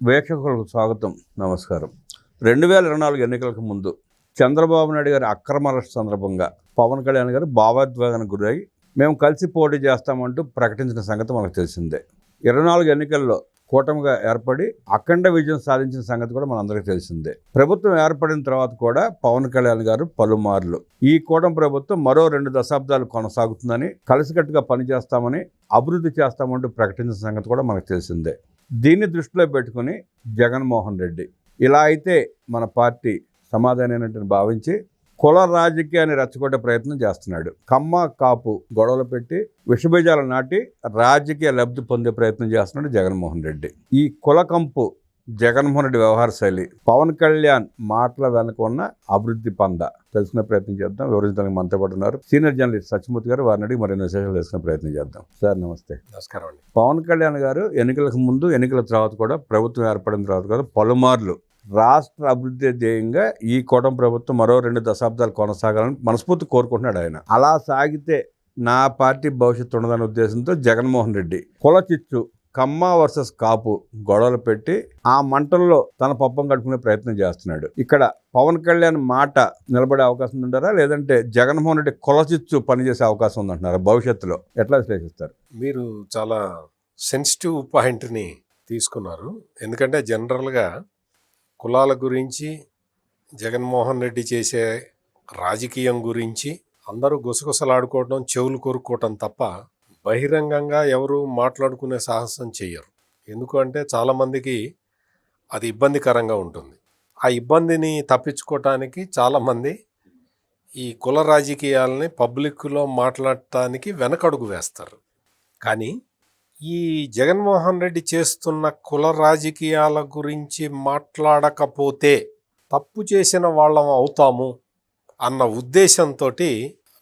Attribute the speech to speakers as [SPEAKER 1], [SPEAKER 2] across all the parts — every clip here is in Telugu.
[SPEAKER 1] వీక్షకులకు స్వాగతం నమస్కారం. రెండు వేల ఇరవై నాలుగు ఎన్నికలకు ముందు చంద్రబాబు నాయుడు గారి అక్రమ అరెస్ట్ సందర్భంగా పవన్ కళ్యాణ్ గారు భావోద్వేగానికి గురై మేము కలిసి పోటీ చేస్తామంటూ ప్రకటించిన సంగతి మనకు తెలిసిందే. ఇరవై నాలుగు ఎన్నికల్లో కూటమిగా ఏర్పడి అఖండ విజయం సాధించిన సంగతి కూడా మనందరికీ తెలిసిందే. ప్రభుత్వం ఏర్పడిన తర్వాత కూడా పవన్ కళ్యాణ్ గారు పలుమార్లు ఈ కూటమి ప్రభుత్వం మరో రెండు దశాబ్దాలు కొనసాగుతుందని కలిసికట్టుగా పనిచేస్తామని అభివృద్ధి చేస్తామంటూ ప్రకటించిన సంగతి కూడా మనకు తెలిసిందే. దీన్ని దృష్టిలో పెట్టుకుని జగన్మోహన్ రెడ్డి. ఇలా అయితే మన పార్టీ సమాధానమైనట్టు భావించి కుల రాజకీయాన్ని రెచ్చగొట్టే ప్రయత్నం చేస్తున్నాడు. కమ్మ కాపు గొడవలు పెట్టి విషబీజాలు నాటి రాజకీయ లబ్ధి పొందే ప్రయత్నం చేస్తున్నాడు జగన్మోహన్ రెడ్డి. ఈ కుల కంపు జగన్మోహన్ రెడ్డి వ్యవహార శైలి. పవన్ కళ్యాణ్ మాటల వెనక ఉన్న అభివృద్ధి పంద. తెలుసుకునే ప్రయత్నం చేద్దాం. వివరించడానికి మనతో పాటు ఉన్నారు సీనియర్ జర్నలిస్ట్ సత్యమూర్తి గారు. వారిని అడిగి మరిన్ని విశేషాలు తెలుసుకునే ప్రయత్నం చేద్దాం. సార్ నమస్తే.
[SPEAKER 2] నమస్కారం అండి.
[SPEAKER 1] పవన్ కళ్యాణ్ గారు ఎన్నికలకు ముందు ఎన్నికల తర్వాత కూడా ప్రభుత్వం ఏర్పడిన తర్వాత కూడా పలుమార్లు రాష్ట్ర అభివృద్ధి ధ్యేయంగా ఈ కూటమి ప్రభుత్వం మరో రెండు దశాబ్దాలు కొనసాగాలని మనస్ఫూర్తి కోరుకుంటున్నాడు ఆయన. అలా సాగితే నా పార్టీ భవిష్యత్తు ఉండదనే ఉద్దేశంతో జగన్మోహన్ రెడ్డి కుల చిచ్చు కమ్మ వర్సెస్ కాపు గొడవలు పెట్టి ఆ మంటల్లో తన పప్పం కట్టుకునే ప్రయత్నం చేస్తున్నాడు. ఇక్కడ పవన్ కళ్యాణ్ మాట నిలబడే అవకాశం ఉంటారా లేదంటే జగన్మోహన్ రెడ్డి కొలచిచ్చు పనిచేసే అవకాశం ఉందంటున్నారా భవిష్యత్తులో? ఎట్లా విశ్లేషిస్తారు?
[SPEAKER 2] మీరు చాలా సెన్సిటివ్ పాయింట్ని తీసుకున్నారు. ఎందుకంటే జనరల్గా కులాల గురించి జగన్మోహన్ రెడ్డి చేసే రాజకీయం గురించి అందరూ గుసగుసలాడుకోవడం చెవులు కొరుక్కోవటం తప్ప బహిరంగంగా ఎవరు మాట్లాడుకునే సాహసం చేయరు ఎందుకంటే చాలామందికి అది ఇబ్బందికరంగా ఉంటుంది. ఆ ఇబ్బందిని తప్పించుకోవటానికి చాలామంది ఈ కుల రాజకీయాలని పబ్లిక్లో మాట్లాడటానికి వెనకడుగు వేస్తారు. కానీ ఈ జగన్మోహన్ రెడ్డి చేస్తున్న కుల రాజకీయాల గురించి మాట్లాడకపోతే తప్పు చేసిన వాళ్ళం అవుతాము అన్న ఉద్దేశంతో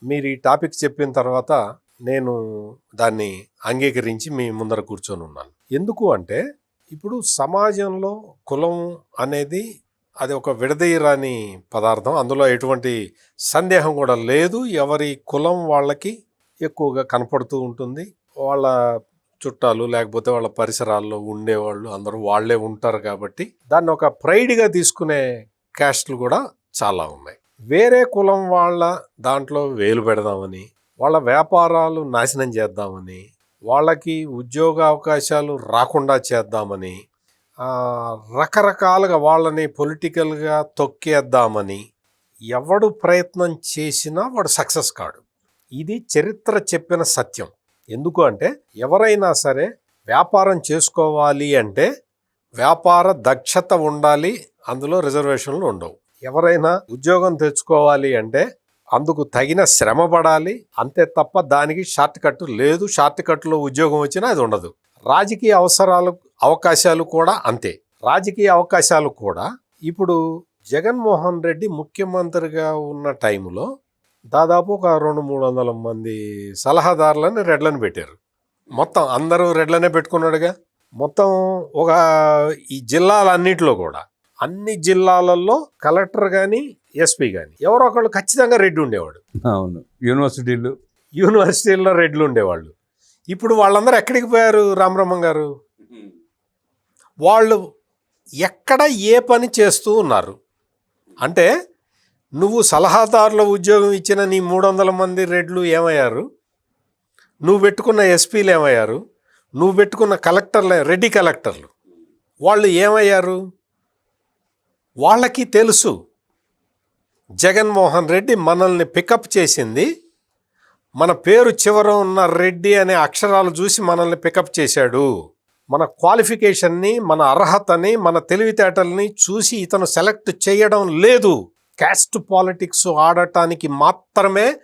[SPEAKER 2] మీరు ఈ టాపిక్ చెప్పిన తర్వాత నేను దాన్ని అంగీకరించి మీ ముందర కూర్చొని ఉన్నాను. ఎందుకు అంటే ఇప్పుడు సమాజంలో కులం అనేది అది ఒక విడదీయరాని పదార్థం. అందులో ఎటువంటి సందేహం కూడా లేదు. ఎవరి కులం వాళ్ళకి ఎక్కువగా కనపడుతూ ఉంటుంది. వాళ్ళ చుట్టాలు లేకపోతే వాళ్ళ పరిసరాల్లో ఉండేవాళ్ళు అందరూ వాళ్ళే ఉంటారు కాబట్టి దాన్ని ఒక ప్రైడ్గా తీసుకునే క్యాస్ట్లు కూడా చాలా ఉన్నాయి. వేరే కులం వాళ్ళ దాంట్లో వేలు పెడదామని వాళ్ళ వ్యాపారాలు నాశనం చేద్దామని వాళ్ళకి ఉద్యోగ అవకాశాలు రాకుండా చేద్దామని రకరకాలుగా వాళ్ళని పొలిటికల్గా తొక్కేద్దామని ఎవడు ప్రయత్నం చేసినా వాడు సక్సెస్ కాడు. ఇది చరిత్ర చెప్పిన సత్యం. ఎందుకు అంటే ఎవరైనా సరే వ్యాపారం చేసుకోవాలి అంటే వ్యాపార దక్షత ఉండాలి అందులో రిజర్వేషన్లు ఉండవు. ఎవరైనా ఉద్యోగం తెచ్చుకోవాలి అంటే అందుకు తగిన శ్రమ పడాలి. అంతే తప్ప దానికి షార్ట్ కట్ లేదు. షార్ట్ కట్లో ఉద్యోగం వచ్చినా అది ఉండదు. రాజకీయ అవసరాలు అవకాశాలు కూడా అంతే. రాజకీయ అవకాశాలు కూడా. ఇప్పుడు జగన్మోహన్ రెడ్డి ముఖ్యమంత్రిగా ఉన్న టైంలో దాదాపు ఒక రెండు మూడు వందల మంది సలహాదారులను రెడ్లను పెట్టారు. మొత్తం అందరూ రెడ్లనే పెట్టుకున్నాడుగా. మొత్తం ఒక ఈ జిల్లాలన్నింటిలో కూడా. అన్ని జిల్లాలలో కలెక్టర్ కానీ ఎస్పీ కానీ ఎవరో ఒకళ్ళు ఖచ్చితంగా రెడ్డి ఉండేవాడు.
[SPEAKER 1] అవును. యూనివర్సిటీలు.
[SPEAKER 2] యూనివర్సిటీల్లో రెడ్లు ఉండేవాళ్ళు. ఇప్పుడు వాళ్ళందరూ ఎక్కడికి పోయారు రామబ్రహ్మం గారు? వాళ్ళు ఎక్కడ ఏ పని చేస్తూ ఉన్నారు? అంటే నువ్వు సలహాదారుల ఉద్యోగం ఇచ్చిన నీ మూడు వందల మంది రెడ్లు ఏమయ్యారు? నువ్వు పెట్టుకున్న ఎస్పీలు ఏమయ్యారు? నువ్వు పెట్టుకున్న కలెక్టర్లు రెడ్డి కలెక్టర్లు. వాళ్ళు ఏమయ్యారు? వాళ్ళకి తెలుసు. జగన్మోహన్ రెడ్డి మనల్ని పికప్ చేసింది. మన పేరు చివర ఉన్న రెడ్డి అనే అక్షరాలు చూసి మనల్ని పికప్ చేశాడు. మన క్వాలిఫికేషన్ని మన అర్హతని మన తెలివితేటల్ని చూసి ఇతను సెలెక్ట్ చేయడం లేదు. క్యాస్ట్ పాలిటిక్స్ ఆడటానికి మాత్రమే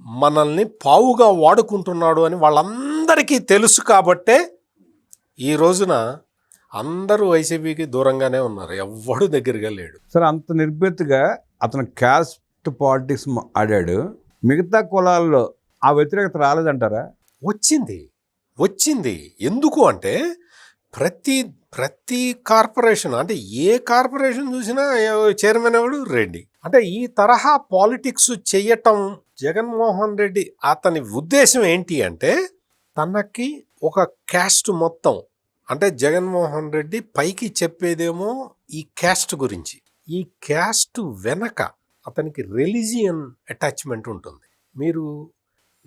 [SPEAKER 2] మనల్ని పావుగా వాడుకుంటున్నాడు అని వాళ్ళందరికీ తెలుసు కాబట్టే ఈ రోజున అందరూ వైసీపీకి దూరంగానే ఉన్నారు. ఎవ్వడు దగ్గరగా లేడు.
[SPEAKER 1] సరే అంత నిర్భీతగా అతను క్యాస్ట్ పాలిటిక్స్ ఆడాడు. మిగతా కులాల్లో ఆ వ్యతిరేకత రాలేదంటారా?
[SPEAKER 2] వచ్చింది. వచ్చింది. ఎందుకు అంటే ప్రతి ప్రతి కార్పొరేషన్ అంటే ఏ కార్పొరేషన్ చూసినా చైర్మన్ ఎవడు? రెడ్డి. అంటే ఈ తరహా పాలిటిక్స్ చెయ్యటం జగన్మోహన్ రెడ్డి అతని ఉద్దేశం ఏంటి అంటే తనకి ఒక క్యాస్ట్ మొత్తం అంటే జగన్మోహన్ రెడ్డి పైకి చెప్పేదేమో ఈ క్యాస్ట్ గురించి. ఈ క్యాస్ట్ వెనక అతనికి రిలీజియన్ అటాచ్మెంట్ ఉంటుంది. మీరు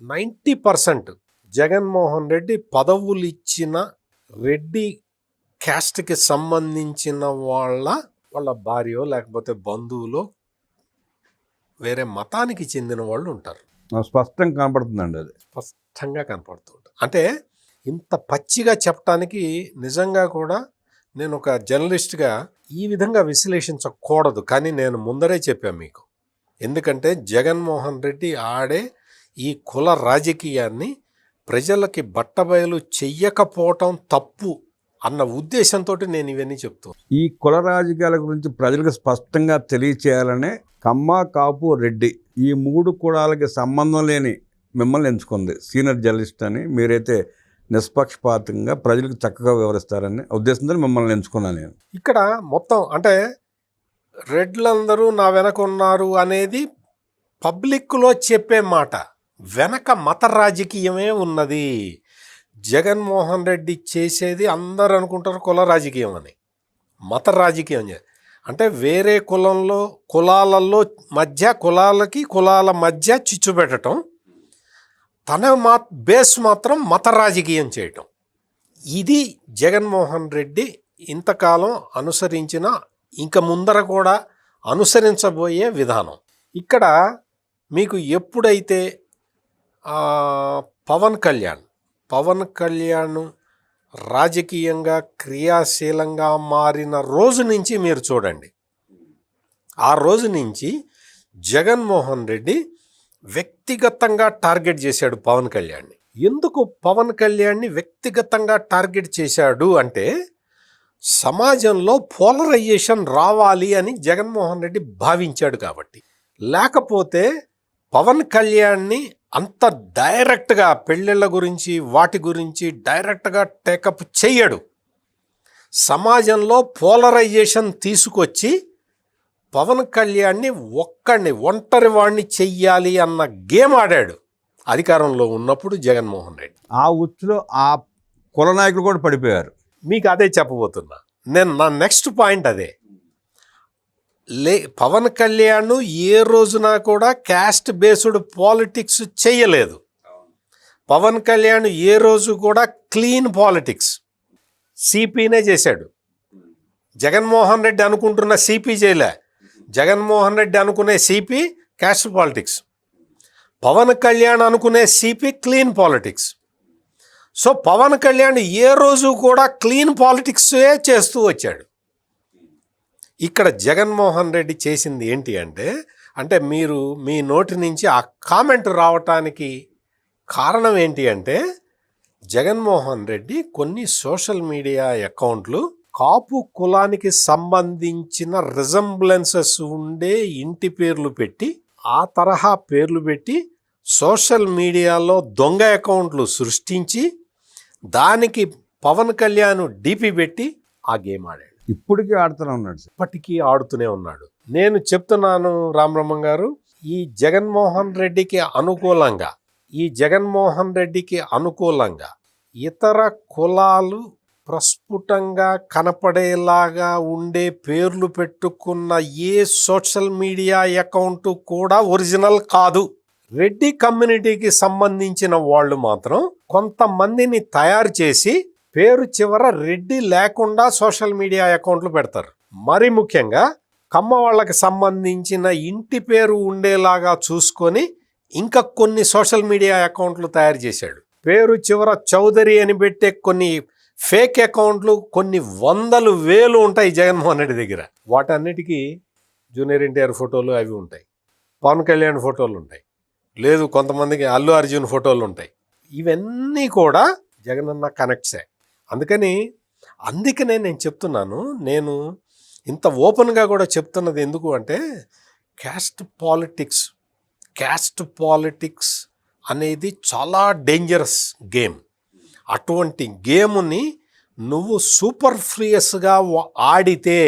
[SPEAKER 2] నైంటీ పర్సెంట్ జగన్మోహన్ రెడ్డి పదవులు ఇచ్చిన రెడ్డి క్యాస్ట్కి సంబంధించిన వాళ్ళ వాళ్ళ భార్యో లేకపోతే బంధువులో వేరే మతానికి చెందిన వాళ్ళు ఉంటారు.
[SPEAKER 1] స్పష్టంగా కనపడుతుందండి అది.
[SPEAKER 2] స్పష్టంగా కనపడుతూ ఉంటుంది. అంటే ఇంత పచ్చిగా చెప్పటానికి నిజంగా కూడా నేను ఒక జర్నలిస్ట్గా ఈ విధంగా విశ్లేషించకూడదు. కానీ నేను ముందరే చెప్పాను మీకు. ఎందుకంటే జగన్మోహన్ రెడ్డి ఆడే ఈ కుల రాజకీయాన్ని ప్రజలకి బట్టబయలు చెయ్యకపోవటం తప్పు అన్న ఉద్దేశంతో నేను ఇవన్నీ చెప్తాను
[SPEAKER 1] ఈ కుల రాజకీయాల గురించి ప్రజలకు స్పష్టంగా తెలియచేయాలనే కమ్మ కాపు రెడ్డి ఈ మూడు కులాలకి సంబంధం లేని మిమ్మల్ని ఎంచుకుంది. సీనియర్ జర్నలిస్ట్ అని మీరైతే నిష్పక్షపాతంగా ప్రజలకు చక్కగా వివరిస్తారని ఉద్దేశంతో మిమ్మల్ని ఎంచుకున్నాను నేను.
[SPEAKER 2] ఇక్కడ మొత్తం అంటే రెడ్లందరూ నా వెనక ఉన్నారు అనేది పబ్లిక్లో చెప్పే మాట వెనక మత రాజకీయమే ఉన్నది. జగన్మోహన్ రెడ్డి చేసేది అందరూ అనుకుంటారు కుల రాజకీయం అని. మత రాజకీయం అంటే వేరే కులంలో కులాలలో మధ్య కులాలకి కులాల మధ్య చిచ్చు పెట్టడం తన మా బేస్ మాత్రం మత రాజకీయం చేయటం. ఇది జగన్మోహన్ రెడ్డి ఇంతకాలం అనుసరించిన ఇంక ముందర కూడా అనుసరించబోయే విధానం. ఇక్కడ మీకు ఎప్పుడైతే పవన్ కళ్యాణ్ పవన్ కళ్యాణ్ రాజకీయంగా క్రియాశీలంగా మారిన రోజు నుంచి మీరు చూడండి. ఆ రోజు నుంచి జగన్మోహన్ రెడ్డి వ్యక్తిగతంగా టార్గెట్ చేశాడు పవన్ కళ్యాణ్ని. ఎందుకు పవన్ కళ్యాణ్ని వ్యక్తిగతంగా టార్గెట్ చేశాడు అంటే సమాజంలో పోలరైజేషన్ రావాలి అని జగన్మోహన్ రెడ్డి భావించాడు కాబట్టి. లేకపోతే పవన్ కళ్యాణ్ని అంత డైరెక్ట్గా పెళ్ళిళ్ళ గురించి వాటి గురించి డైరెక్ట్గా టేకప్ చెయ్యడు. సమాజంలో పోలరైజేషన్ తీసుకొచ్చి పవన్ కళ్యాణ్ని ఒక్కడిని ఒంటరి వాడిని చెయ్యాలి అన్న గేమ్ ఆడాడు. అధికారంలో ఉన్నప్పుడు జగన్మోహన్ రెడ్డి.
[SPEAKER 1] ఆ ఉచ్చులో ఆ కుల నాయకులు కూడా పడిపోయారు.
[SPEAKER 2] మీకు అదే చెప్పబోతున్నా. నేను నా నెక్స్ట్ పాయింట్ అదే. లే పవన్ కళ్యాణ్ ఏ రోజున కూడా క్యాస్ట్ బేస్డ్ పాలిటిక్స్ చేయలేదు పవన్ కళ్యాణ్ ఏ రోజు కూడా క్లీన్ పాలిటిక్స్. సిపినే చేశాడు. జగన్మోహన్ రెడ్డి అనుకుంటున్న సిపి చేయలే. జగన్మోహన్ రెడ్డి అనుకునే సిపి క్యాస్ట్ పాలిటిక్స్ పవన్ కళ్యాణ్ అనుకునే CP clean politics so Pawan Kalyan ఏ రోజు కూడా క్లీన్ పాలిటిక్సే చేస్తూ వచ్చాడు. ఇక్కడ జగన్మోహన్ రెడ్డి చేసింది ఏంటి అంటే అంటే మీరు మీ నోటి నుంచి ఆ కామెంట్ రావటానికి కారణం ఏంటి అంటే జగన్మోహన్ రెడ్డి కొన్ని సోషల్ మీడియా అకౌంట్లు కాపు కులానికి సంబంధించిన రిజంబ్లెన్సెస్ ఉండే ఇంటి పేర్లు పెట్టి ఆ తరహా పేర్లు పెట్టి సోషల్ మీడియాలో దొంగ అకౌంట్లు సృష్టించి దానికి పవన్ కళ్యాణ్ డిపి పెట్టి ఆ గేమ్ ఆడాడు.
[SPEAKER 1] ఇప్పటికీ ఆడుతూనే ఉన్నాడు
[SPEAKER 2] ఇప్పటికీ ఆడుతూనే ఉన్నాడు. నేను చెప్తున్నాను రామబ్రహ్మం గారు ఈ జగన్మోహన్ రెడ్డికి అనుకూలంగా ఈ జగన్మోహన్ రెడ్డికి అనుకూలంగా ఇతర కులాలు ప్రస్ఫుటంగా కనపడేలాగా ఉండే పేర్లు పెట్టుకున్న ఏ సోషల్ మీడియా అకౌంట్ కూడా ఒరిజినల్ కాదు. రెడ్డి కమ్యూనిటీకి సంబంధించిన వాళ్ళు మాత్రం కొంతమందిని తయారు చేసి పేరు చివర రెడ్డి లేకుండా సోషల్ మీడియా అకౌంట్లు పెడతారు. మరి ముఖ్యంగా కమ్మ వాళ్ళకి సంబంధించిన ఇంటి పేరు ఉండేలాగా చూసుకొని ఇంకా కొన్ని సోషల్ మీడియా అకౌంట్లు తయారు చేశాడు. పేరు చివర చౌదరి అని పెట్టే కొన్ని ఫేక్ అకౌంట్లు కొన్ని వందలు వేలు ఉంటాయి జగన్మోహన్ రెడ్డి దగ్గర. వాటన్నిటికీ జూనియర్ ఎన్టీఆర్ ఫోటోలు అవి ఉంటాయి. పవన్ కళ్యాణ్ ఫోటోలు ఉంటాయి. లేదు కొంతమందికి అల్లు అర్జున్ ఫోటోలు ఉంటాయి. ఇవన్నీ కూడా జగనన్న కనెక్ట్సే. అందుకని అందుకనే నేను చెప్తున్నాను నేను ఇంత ఓపెన్గా కూడా చెప్తున్నది ఎందుకు అంటే క్యాస్ట్ పాలిటిక్స్ క్యాస్ట్ పాలిటిక్స్ అనేది చాలా డేంజరస్ గేమ్. అటువంటి గేముని నువ్వు సూపర్ ఫ్రియస్గా ఆడితే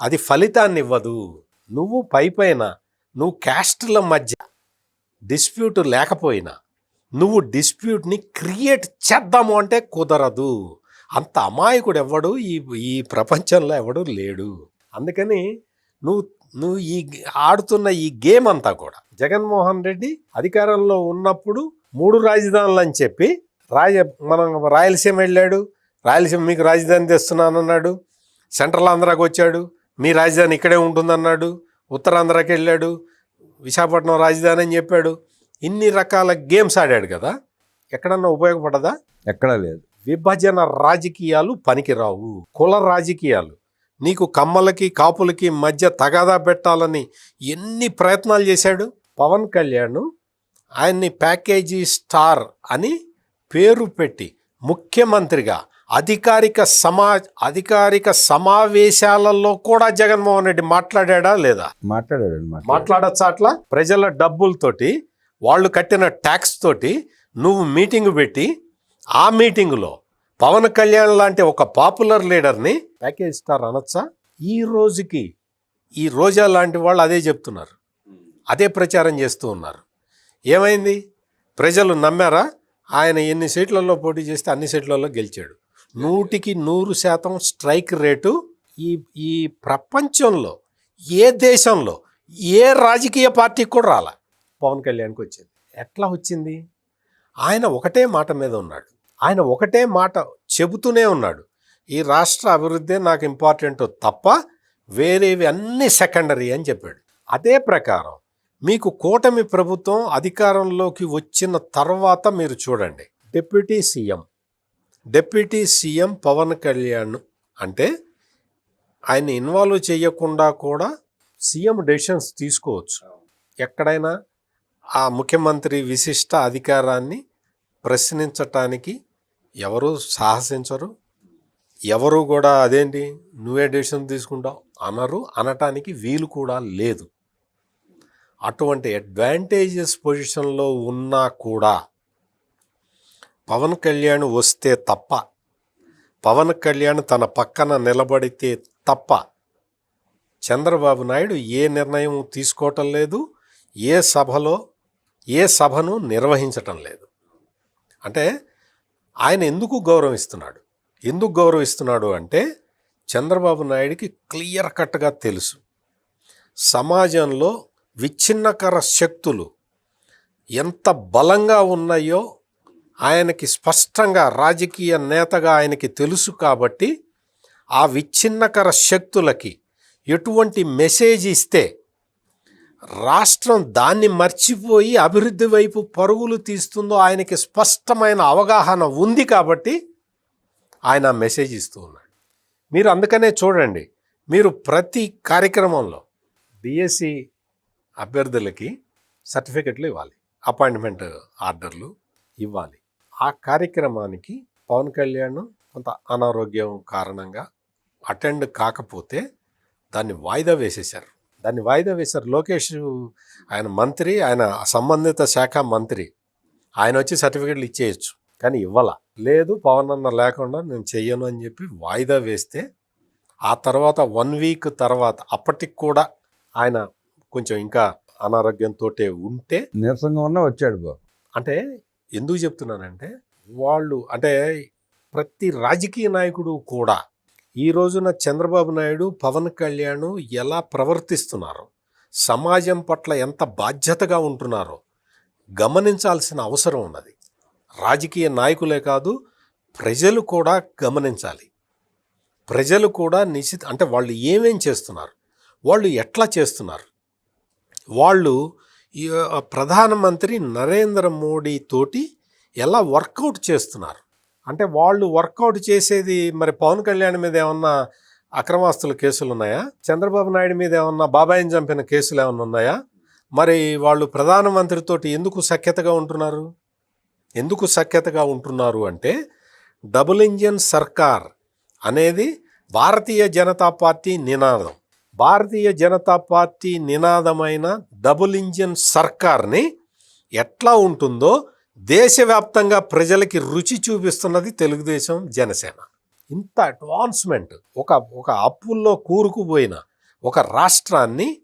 [SPEAKER 2] అది ఫలితాన్ని ఇవ్వదు నువ్వు పై పైన నువ్వు క్యాస్ట్ల మధ్య డిస్ప్యూట్ లేకపోయినా నువ్వు డిస్ప్యూట్ని క్రియేట్ చేద్దాము అంటే కుదరదు. అంత అమాయకుడు ఎవడు ఈ ఈ ప్రపంచంలో ఎవడు లేడు. అందుకని నువ్వు నువ్వు ఈ ఆడుతున్న ఈ గేమ్ అంతా కూడా జగన్మోహన్ రెడ్డి అధికారంలో ఉన్నప్పుడు మూడు రాజధానులు అని చెప్పి రాజ మనం రాయలసీమ వెళ్ళాడు రాయలసీమ మీకు రాజధాని తెస్తున్నానన్నాడు సెంట్రల్ ఆంధ్రాకి వచ్చాడు మీ రాజధాని ఇక్కడే ఉంటుందన్నాడు ఉత్తరాంధ్రకి వెళ్ళాడు విశాఖపట్నం రాజధాని అని చెప్పాడు. ఇన్ని రకాల గేమ్స్ ఆడాడు కదా ఎక్కడన్నా ఉపయోగపడదా?
[SPEAKER 1] ఎక్కడా లేదు.
[SPEAKER 2] విభజన రాజకీయాలు పనికిరావు కుల రాజకీయాలు. నీకు కమ్మలకి కాపులకి మధ్య తగాదా పెట్టాలని ఎన్ని ప్రయత్నాలు చేశాడు? పవన్ కళ్యాణ్ ఆయన్ని ప్యాకేజీ స్టార్ అని పేరు పెట్టి ముఖ్యమంత్రిగా అధికారిక సమా అధికారిక సమావేశాలలో కూడా జగన్మోహన్ రెడ్డి మాట్లాడా లేదా?
[SPEAKER 1] మాట్లాడాడు. మాట
[SPEAKER 2] మాట్లాడచ్చా అట్లా? ప్రజల డబ్బులతోటి వాళ్ళు కట్టిన ట్యాక్స్ తోటి నువ్వు మీటింగ్ పెట్టి ఆ మీటింగులో పవన్ కళ్యాణ్ లాంటి ఒక పాపులర్ లీడర్ని ప్యాకేజ్ స్టార్ అనొచ్చా? ఈ రోజుకి ఈ రోజా లాంటి వాళ్ళు అదే చెప్తున్నారు. అదే ప్రచారం చేస్తూ ఉన్నారు. ఏమైంది? ప్రజలు నమ్మారా? ఆయన ఎన్ని సీట్లలో పోటీ చేస్తే అన్ని సీట్లలో గెలిచాడు. నూటికి నూరు శాతం స్ట్రైక్ రేటు ఈ ఈ ప్రపంచంలో ఏ దేశంలో ఏ రాజకీయ పార్టీకి కూడా రాల. పవన్ కళ్యాణ్కి వచ్చింది. ఎట్లా వచ్చింది? ఆయన ఒకటే మాట మీద ఉన్నాడు. ఆయన ఒకటే మాట చెబుతూనే ఉన్నాడు. ఈ రాష్ట్ర అభివృద్ధి నాకు ఇంపార్టెంట్ తప్ప వేరేవి అన్ని సెకండరీ అని చెప్పాడు. అదే ప్రకారం మీకు కూటమి ప్రభుత్వం అధికారంలోకి వచ్చిన తర్వాత మీరు చూడండి. Deputy CM. Deputy CM Pawan Kalyan అంటే ఆయన ఇన్వాల్వ్ చేయకుండా కూడా సీఎం డెసిషన్స్ తీసుకోవచ్చు. ఎక్కడైనా ఆ ముఖ్యమంత్రి విశిష్ట అధికారాన్ని ప్రశ్నించటానికి ఎవరు సాహసించరు? ఎవరు కూడా అదేంటి? నువ్వే డెసిషన్ తీసుకుంటావు అనరు అనటానికి వీలు కూడా లేదు. అటువంటి అడ్వాంటేజెస్ పొజిషన్లో ఉన్నా కూడా పవన్ కళ్యాణ్ వస్తే తప్ప పవన్ కళ్యాణ్ తన పక్కన నిలబడితే తప్ప చంద్రబాబు నాయుడు ఏ నిర్ణయం తీసుకోవటం లేదు ఏ సభలో ఏ సభను నిర్వహించటం లేదు. అంటే ఆయన ఎందుకు గౌరవిస్తున్నాడు? ఎందుకు గౌరవిస్తున్నాడు అంటే చంద్రబాబు నాయుడికి క్లియర్ కట్గా తెలుసు. సమాజంలో విచ్ఛిన్నకర శక్తులు ఎంత బలంగా ఉన్నాయో ఆయనకి స్పష్టంగా రాజకీయ నేతగా ఆయనకి తెలుసు కాబట్టి ఆ విచ్ఛిన్నకర శక్తులకి ఎటువంటి మెసేజ్ ఇస్తే రాష్ట్రం దాన్ని మర్చిపోయి అభివృద్ధి వైపు పరుగులు తీస్తుందో ఆయనకి స్పష్టమైన అవగాహన ఉంది కాబట్టి ఆయన మెసేజ్ ఇస్తూ ఉన్నాడు. మీరు అందుకనే చూడండి మీరు ప్రతి కార్యక్రమంలో బీఎస్సీ అభ్యర్థులకి సర్టిఫికెట్లు ఇవ్వాలి. అపాయింట్మెంట్ ఆర్డర్లు ఇవ్వాలి. ఆ కార్యక్రమానికి పవన్ కళ్యాణ్ కొంత అనారోగ్యం కారణంగా అటెండ్ కాకపోతే దాన్ని వాయిదా వేసేశారు. దాన్ని వాయిదా వేశారు లోకేష్ ఆయన మంత్రి ఆయన సంబంధిత శాఖ మంత్రి. ఆయన వచ్చి సర్టిఫికెట్లు ఇచ్చేయచ్చు. కానీ ఇవ్వాల. లేదు పవన్ అన్న లేకుండా నేను చెయ్యను అని చెప్పి వాయిదా వేస్తే ఆ తర్వాత వన్ వీక్ తర్వాత అప్పటికి కూడా ఆయన కొంచెం ఇంకా అనారోగ్యంతో ఉంటే
[SPEAKER 1] నీరసంగా ఉన్నా వచ్చాడు బాబు.
[SPEAKER 2] అంటే ఎందుకు చెప్తున్నానంటే వాళ్ళు అంటే ప్రతి రాజకీయ నాయకుడు కూడా ఈ రోజున చంద్రబాబు నాయుడు పవన్ కళ్యాణ్ ఎలా ప్రవర్తిస్తున్నారో? సమాజం పట్ల ఎంత బాధ్యతగా ఉంటున్నారో గమనించాల్సిన అవసరం ఉన్నది. రాజకీయ నాయకులే కాదు ప్రజలు కూడా గమనించాలి. ప్రజలు కూడా నిశ్చిత అంటే వాళ్ళు ఏమేం చేస్తున్నారు? వాళ్ళు ఎట్లా చేస్తున్నారు? వాళ్ళు ఈ ప్రధానమంత్రి నరేంద్ర మోడీ తోటి ఎలా వర్కౌట్ చేస్తున్నారు? అంటే వాళ్ళు వర్కౌట్ చేసేది మరి పవన్ కళ్యాణ్ మీద ఏమన్నా అక్రమాస్తుల కేసులు ఉన్నాయా? చంద్రబాబు నాయుడు మీద ఏమన్నా బాబాయిని చంపిన కేసులు ఏమన్నా ఉన్నాయా? మరి వాళ్ళు ప్రధానమంత్రితోటి ఎందుకు సఖ్యతగా ఉంటున్నారు? ఎందుకు సఖ్యతగా ఉంటున్నారు అంటే డబుల్ ఇంజన్ సర్కార్ అనేది భారతీయ జనతా పార్టీ నినాదం. భారతీయ జనతా పార్టీ నినాదమైన డబుల్ ఇంజన్ సర్కార్ని ఎట్లా ఉంటుందో దేశవ్యాప్తంగా ప్రజలకి రుచి చూపిస్తున్నది తెలుగుదేశం జనసేన. ఇంత అడ్వాన్స్మెంట్ ఒక ఒక అప్పుల్లో కూరుకుపోయిన ఒక రాష్ట్రాన్ని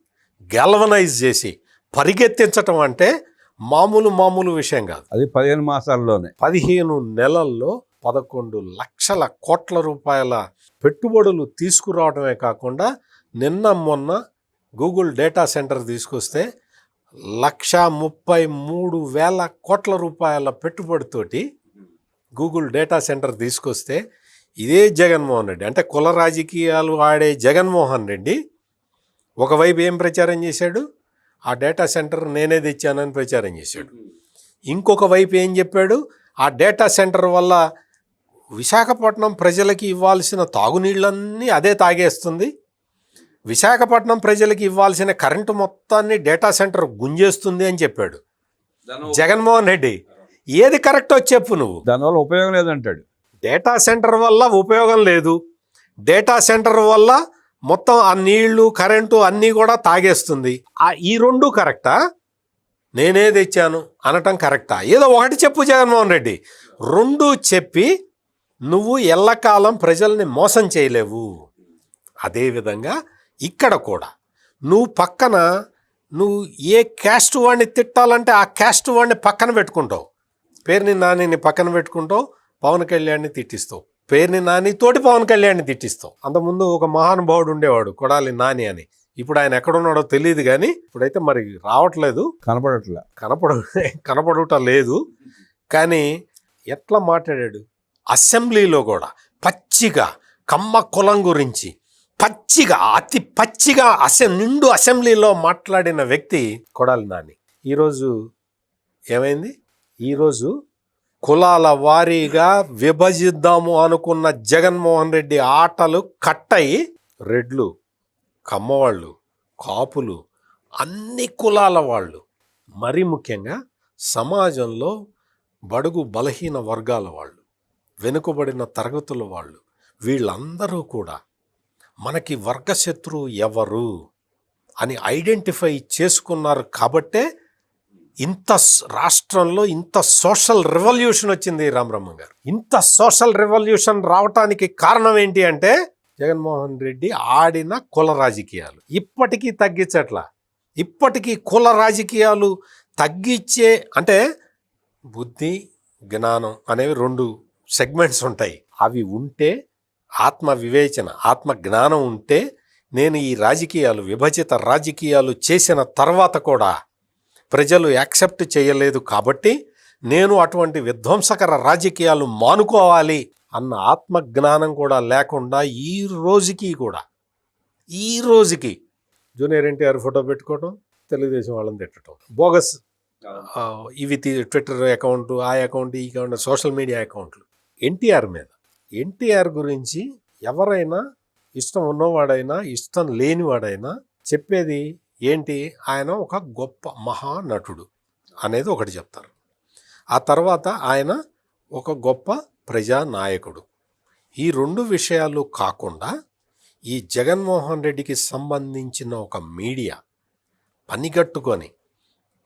[SPEAKER 2] గెల్వనైజ్ చేసి పరిగెత్తించటం అంటే మామూలు మామూలు విషయం కాదు.
[SPEAKER 1] అది పదిహేను మాసాల్లోనే.
[SPEAKER 2] పదిహేను నెలల్లో పదకొండు లక్షల కోట్ల రూపాయల పెట్టుబడులు తీసుకురావడమే కాకుండా నిన్న మొన్న గూగుల్ డేటా సెంటర్ తీసుకొస్తే లక్ష ముప్పై మూడు వేల కోట్ల రూపాయల పెట్టుబడితోటి గూగుల్ డేటా సెంటర్ తీసుకొస్తే ఇదే జగన్మోహన్ రెడ్డి. అంటే కుల రాజకీయాలు ఆడే జగన్మోహన్ రెడ్డి ఒకవైపు ఏం ప్రచారం చేశాడు? ఆ డేటా సెంటర్ నేనే తెచ్చానని ప్రచారం చేశాడు. ఇంకొక వైపు ఏం చెప్పాడు? ఆ డేటా సెంటర్ వల్ల విశాఖపట్నం ప్రజలకి ఇవ్వాల్సిన తాగునీళ్ళన్నీ అదే తాగేస్తుంది. విశాఖపట్నం ప్రజలకి ఇవ్వాల్సిన కరెంటు మొత్తాన్ని డేటా సెంటర్ గుంజేస్తుంది అని చెప్పాడు. జగన్మోహన్ రెడ్డి ఏది కరెక్టో చెప్పు నువ్వు.
[SPEAKER 1] దానివల్ల ఉపయోగం లేదంటాడు.
[SPEAKER 2] డేటా సెంటర్ వల్ల ఉపయోగం లేదు. డేటా సెంటర్ వల్ల మొత్తం ఆ నీళ్ళు కరెంటు అన్నీ కూడా తాగేస్తుంది. ఆ ఈ రెండు కరెక్టా? నేనే తెచ్చాను అనటం కరెక్టా? ఏదో ఒకటి చెప్పు జగన్మోహన్ రెడ్డి. రెండు చెప్పి నువ్వు ఎల్లకాలం ప్రజల్ని మోసం చేయలేవు. అదేవిధంగా ఇక్కడ కూడా. నువ్వు పక్కన నువ్వు ఏ క్యాస్ట్ వాడిని తిట్టాలంటే ఆ క్యాస్ట్ వాడిని పక్కన పెట్టుకుంటావు. పేరుని నానిని పక్కన పెట్టుకుంటావు పవన్ కళ్యాణ్ని తిట్టిస్తావు. పేరుని నాని తోటి పవన్ కళ్యాణ్ని తిట్టిస్తావు. అంతకుముందు ఒక మహానుభావుడు ఉండేవాడు కొడాలి నాని అని. ఇప్పుడు ఆయన ఎక్కడున్నాడో తెలియదు కానీ ఇప్పుడైతే మరి రావట్లేదు.
[SPEAKER 1] కనపడట్లే.
[SPEAKER 2] కనపడ కనపడుట లేదు. కానీ ఎట్లా మాట్లాడాడు? అసెంబ్లీలో కూడా పచ్చిగా కమ్మ కులం గురించి పచ్చిగా అతి పచ్చిగా అసెం నిండు అసెంబ్లీలో మాట్లాడిన వ్యక్తి కొడాలి నాని. ఈరోజు ఏమైంది? ఈరోజు కులాల వారీగా విభజిద్దాము అనుకున్న జగన్మోహన్ రెడ్డి ఆటలు కట్టయి రెడ్లు కమ్మవాళ్ళు కాపులు అన్ని కులాల వాళ్ళు మరీ ముఖ్యంగా సమాజంలో బడుగు బలహీన వర్గాల వాళ్ళు వెనుకబడిన తరగతుల వాళ్ళు వీళ్ళందరూ కూడా మనకి వర్గశత్రువు ఎవరు అని ఐడెంటిఫై చేసుకున్నారు కాబట్టే ఇంత రాష్ట్రంలో ఇంత సోషల్ రెవల్యూషన్ వచ్చింది రామరమ్మ గారు. ఇంత సోషల్ రెవల్యూషన్ రావటానికి కారణం ఏంటి అంటే జగన్మోహన్ రెడ్డి ఆడిన కుల రాజకీయాలు. ఇప్పటికీ తగ్గించట్లా. ఇప్పటికీ కుల రాజకీయాలు తగ్గించే అంటే బుద్ధి జ్ఞానం అనేవి రెండు సెగ్మెంట్స్ ఉంటాయి. అవి ఉంటే ఆత్మ వివేచన ఆత్మ జ్ఞానం ఉంటే నేను ఈ రాజకీయాలు విభజిత రాజకీయాలు చేసిన తర్వాత కూడా ప్రజలు యాక్సెప్ట్ చేయలేదు కాబట్టి నేను అటువంటి విధ్వంసకర రాజకీయాలు మానుకోవాలి అన్న ఆత్మ జ్ఞానం కూడా లేకుండా ఈ రోజుకి కూడా ఈ రోజుకి జూనియర్ ఎన్టీఆర్ ఫోటో పెట్టుకోవడం తెలుగుదేశం వాళ్ళని తిట్టడం బోగస్ ఇవి ట్విట్టర్ అకౌంట్ ఆ అకౌంట్ ఈ అకౌంట్ సోషల్ మీడియా అకౌంట్లు. ఎన్టీఆర్ మీద ఎన్టీఆర్ గురించి ఎవరైనా ఇష్టం ఉన్నవాడైనా ఇష్టం లేనివాడైనా చెప్పేది ఏంటి? ఆయన ఒక గొప్ప మహానటుడు అనేది ఒకటి చెప్తారు. ఆ తర్వాత ఆయన ఒక గొప్ప ప్రజానాయకుడు ఈ రెండు విషయాలు కాకుండా ఈ జగన్మోహన్ రెడ్డికి సంబంధించిన ఒక మీడియా పనిగట్టుకొని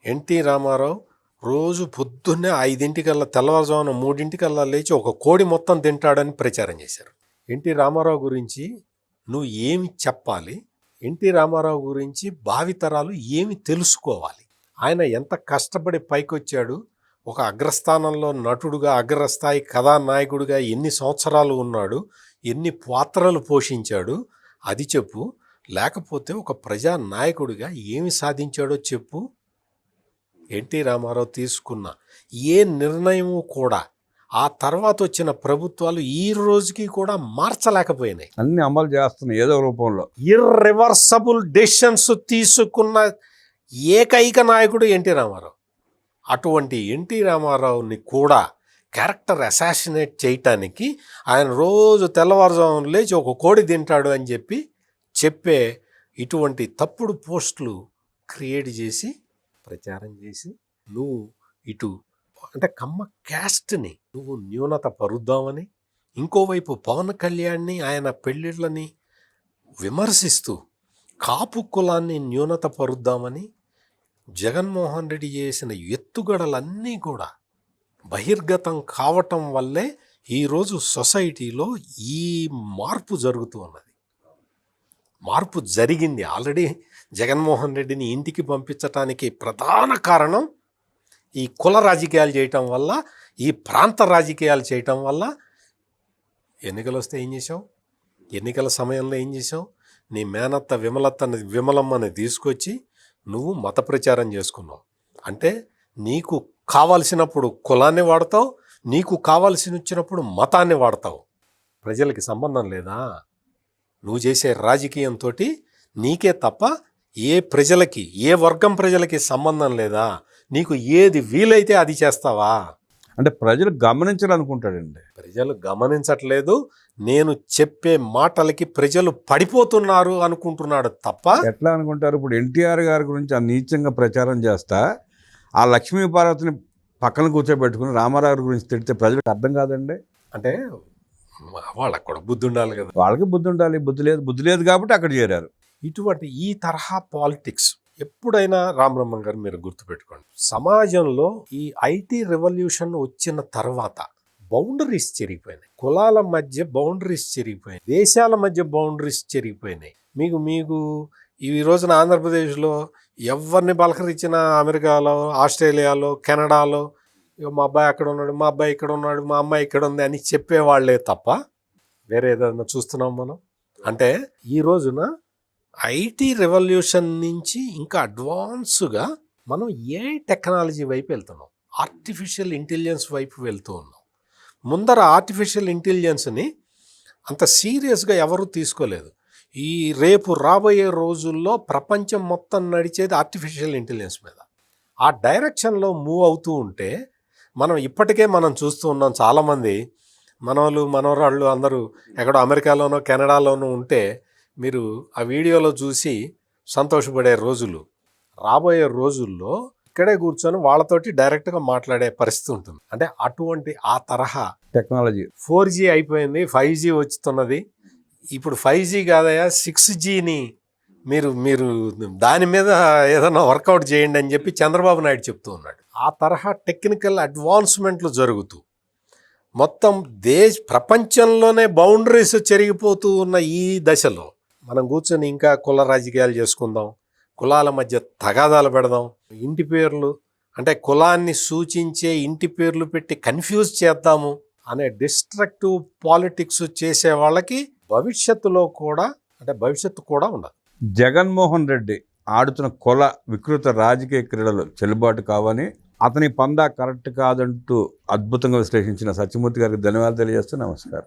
[SPEAKER 2] ఎన్టీ రామారావు రోజు పొద్దున్నే ఐదింటికల్లా తెల్లవారుజామున మూడింటికల్లా లేచి ఒక కోడి మొత్తం తింటాడని ప్రచారం చేశారు. ఎన్టీ రామారావు గురించి నువ్వు ఏమి చెప్పాలి? ఎన్టీ రామారావు గురించి భావితరాలు ఏమి తెలుసుకోవాలి? ఆయన ఎంత కష్టపడి పైకొచ్చాడు? ఒక అగ్రస్థానంలో నటుడుగా అగ్రస్థాయి కథానాయకుడిగా ఎన్ని సంవత్సరాలు ఉన్నాడు? ఎన్ని పాత్రలు పోషించాడు? అది చెప్పు. లేకపోతే ఒక ప్రజా నాయకుడిగా ఏమి సాధించాడో చెప్పు. ఎన్టీ రామారావు తీసుకున్న ఏ నిర్ణయము కూడా ఆ తర్వాత వచ్చిన ప్రభుత్వాలు ఈ రోజుకి కూడా మార్చలేకపోయినాయి.
[SPEAKER 1] అన్ని అమలు చేస్తున్నాయి ఏదో రూపంలో.
[SPEAKER 2] ఇర్రివర్సబుల్ డెసిషన్స్ తీసుకున్న ఏకైక నాయకుడు ఎన్టీ రామారావు. అటువంటి ఎన్టీ రామారావుని కూడా క్యారెక్టర్ అసాసినేట్ చేయటానికి ఆయన రోజు తెల్లవారుజామున లేచి ఒక కోడి తింటాడు అని చెప్పి చెప్పే ఇటువంటి తప్పుడు పోస్టులు క్రియేట్ చేసి ప్రచారం చేసి నువ్వు ఇటు అంటే కమ్మ క్యాస్ట్ని నువ్వు న్యూనత పరుద్దామని ఇంకోవైపు పవన్ కళ్యాణ్ని ఆయన పెళ్ళిళ్ళని విమర్శిస్తూ కాపు కులాన్ని న్యూనత పరుద్దామని జగన్మోహన్ రెడ్డి చేసిన ఎత్తుగడలన్నీ కూడా బహిర్గతం కావటం వల్లే ఈరోజు సొసైటీలో ఈ మార్పు జరుగుతూ ఉన్నది. మార్పు జరిగింది ఆల్రెడీ జగన్మోహన్ రెడ్డిని ఇంటికి పంపించటానికి ప్రధాన కారణం ఈ కుల రాజకీయాలు చేయటం వల్ల ఈ ప్రాంత రాజకీయాలు చేయటం వల్ల ఎన్నికలు వస్తే ఏం చేసావు ఎన్నికల సమయంలో ఏం చేసావు నీ మేనత్త విమలత్త విమలమ్మని తీసుకొచ్చి నువ్వు మత ప్రచారం చేసుకున్నావు. అంటే నీకు కావాల్సినప్పుడు కులాన్ని వాడతావు నీకు కావలసిన వచ్చినప్పుడు మతాన్ని వాడతావు. ప్రజలకి సంబంధం లేదా? నువ్వు చేసే రాజకీయంతో నీకే తప్ప ఏ ప్రజలకి ఏ వర్గం ప్రజలకి సంబంధం లేదా? నీకు ఏది వీలైతే అది చేస్తావా?
[SPEAKER 1] అంటే ప్రజలు గమనించాలనుకుంటాడండి.
[SPEAKER 2] ప్రజలు గమనించట్లేదు. నేను చెప్పే మాటలకి ప్రజలు పడిపోతున్నారు అనుకుంటున్నాడు తప్ప
[SPEAKER 1] ఎట్లా అనుకుంటారు? ఇప్పుడు ఎన్టీఆర్ గారి గురించి ఆ నీచంగా ప్రచారం చేస్తా ఆ లక్ష్మీ పార్వతిని పక్కన కూర్చోబెట్టుకుని రామారావు గారి గురించి తిడితే ప్రజలకు అర్థం కాదండి.
[SPEAKER 2] అంటే వాళ్ళకు కూడా బుద్ధి ఉండాలి కదా.
[SPEAKER 1] వాళ్ళకి బుద్ధి ఉండాలి బుద్ధి లేదు బుద్ధి లేదు కాబట్టి అక్కడ చేరారు.
[SPEAKER 2] ఇటువంటి ఈ తరహా పాలిటిక్స్ ఎప్పుడైనా రామబ్రహ్మం గారు మీరు గుర్తుపెట్టుకోండి. సమాజంలో ఈ ఐటీ రెవల్యూషన్ వచ్చిన తర్వాత బౌండరీస్ చెరిగిపోయినాయి. కులాల మధ్య బౌండరీస్ చెరిగిపోయినాయి. దేశాల మధ్య బౌండరీస్ చెరిగిపోయినాయి. మీకు మీకు ఈ రోజున ఆంధ్రప్రదేశ్లో ఎవరిని పలకరించినా అమెరికాలో ఆస్ట్రేలియాలో కెనడాలో మా అబ్బాయి అక్కడ ఉన్నాడు మా అబ్బాయి ఇక్కడ ఉన్నాడు మా అమ్మాయి ఇక్కడ ఉంది అని చెప్పేవాళ్ళే తప్ప వేరే ఏదైనా చూస్తున్నాం మనం? అంటే ఈ రోజున ఐటీ రెవల్యూషన్ నుంచి ఇంకా అడ్వాన్స్గా మనం ఏ టెక్నాలజీ వైపు వెళ్తున్నాం? ఆర్టిఫిషియల్ ఇంటెలిజెన్స్ వైపు వెళ్తూ ఉన్నాం. ముందర ఆర్టిఫిషియల్ ఇంటెలిజెన్స్ని అంత సీరియస్గా ఎవరు తీసుకోలేదు. ఈ రేపు రాబోయే రోజుల్లో ప్రపంచం మొత్తం నడిచేది ఆర్టిఫిషియల్ ఇంటెలిజెన్స్ మీద. ఆ డైరెక్షన్లో మూవ్ అవుతూ ఉంటే మనం ఇప్పటికే మనం చూస్తూ ఉన్నాం చాలామంది మనవాళ్ళు మనవరాళ్ళు అందరూ ఎక్కడో అమెరికాలోనో కెనడాలోనో ఉంటే మీరు ఆ వీడియోలో చూసి సంతోషపడే రోజులు రాబోయే రోజుల్లో ఇక్కడే కూర్చొని వాళ్ళతోటి డైరెక్ట్గా మాట్లాడే పరిస్థితి ఉంటుంది. అంటే అటువంటి ఆ తరహా
[SPEAKER 1] టెక్నాలజీ.
[SPEAKER 2] ఫోర్ జీ అయిపోయింది ఫైవ్ జీ వచ్చుతున్నది. ఇప్పుడు ఫైవ్ జీ కాదయా సిక్స్ జీని మీరు మీరు దాని మీద ఏదైనా వర్కౌట్ చేయండి అని చెప్పి చంద్రబాబు నాయుడు చెప్తూ ఉన్నాడు. ఆ తరహా టెక్నికల్ అడ్వాన్స్మెంట్లు జరుగుతూ మొత్తం దేశ ప్రపంచంలోనే బౌండరీస్ చెరిగిపోతూ ఉన్న ఈ దశలో మనం కూర్చొని ఇంకా కుల రాజకీయాలు చేసుకుందాం కులాల మధ్య తగాదాలు పెడదాం. ఇంటి పేర్లు అంటే కులాన్ని సూచించే ఇంటి పేర్లు పెట్టి కన్ఫ్యూజ్ చేద్దాము అనే డిస్ట్రక్టివ్ పాలిటిక్స్ చేసే వాళ్ళకి భవిష్యత్తులో కూడా అంటే భవిష్యత్తు కూడా ఉండదు
[SPEAKER 1] జగన్మోహన్ రెడ్డి ఆడుతున్న కుల వికృత రాజకీయ క్రీడలు చెల్లుబాటు కావని అతని పందా కరెక్ట్ కాదంటూ అద్భుతంగా విశ్లేషించిన సత్యమూర్తి గారికి ధన్యవాదాలు తెలియజేస్తూ నమస్కారం.